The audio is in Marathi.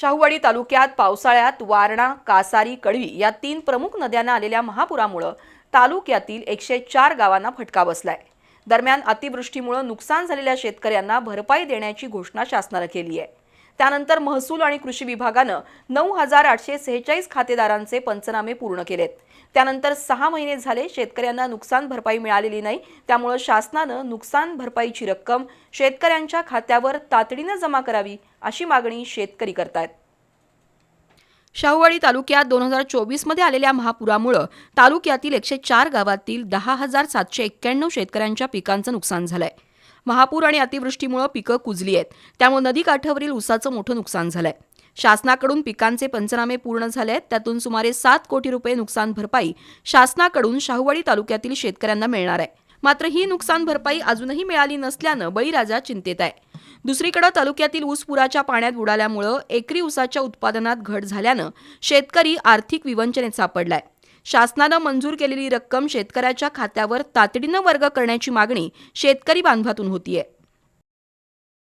शाहूवाडी तालुक्यात पावसाळ्यात वारणा कासारी कडवी या तीन प्रमुख नद्यांना आलेल्या महापुरामुळं तालुक्यातील एकशे चार गावांना फटका बसलाय. दरम्यान अतिवृष्टीमुळं नुकसान झालेल्या शेतकऱ्यांना भरपाई देण्याची घोषणा शासनानं केली आहे. त्यानंतर महसूल आणि कृषी विभागानं नऊ हजार आठशे सेहेचाळीस खातेदारांचे पंचनामे पूर्ण केलेत. त्यानंतर सहा महिने झाले शेतकऱ्यांना नुकसान भरपाई मिळालेली नाही. त्यामुळं शासनानं नुकसान भरपाईची रक्कम शेतकऱ्यांच्या खात्यावर तातडीनं जमा करावी अशी मागणी शेतकरी करतायत. शाहूवाडी तालुक्यात दोन हजार चोवीसमध्ये आलेल्या महापुरामुळं तालुक्यातील एकशे चार गावातील दहा हजार सातशे एक्क्याण्णव शेतकऱ्यांच्या पिकांचं नुकसान झालंय. महापूर आणि अतिवृष्टीमुळं पिकं कुजली आहेत. त्यामुळे नदीकाठावरील ऊसाचं मोठं नुकसान झालंय. शासनाकडून पिकांचे पंचनामे पूर्ण झाले आहेत. त्यातून सुमारे सात कोटी रुपये नुकसान भरपाई शासनाकडून शाहूवाडी तालुक्यातील शेतकऱ्यांना मिळणार आहे. मात्र ही नुकसान भरपाई अजूनही मिळाली नसल्यानं बळीराजा चिंतेत आहे. दुसरीकडे तालुक्यातील ऊस पुराच्या पाण्यात बुडाल्यामुळं एकरी ऊसाच्या उत्पादनात घट झाल्यानं शेतकरी आर्थिक विवंचनेत सापडलाय. शासनानं मंजूर केलेली रक्कम शेतकऱ्याच्या खात्यावर तातडीनं वर्ग करण्याची मागणी शेतकरी बांधवातून होतीये.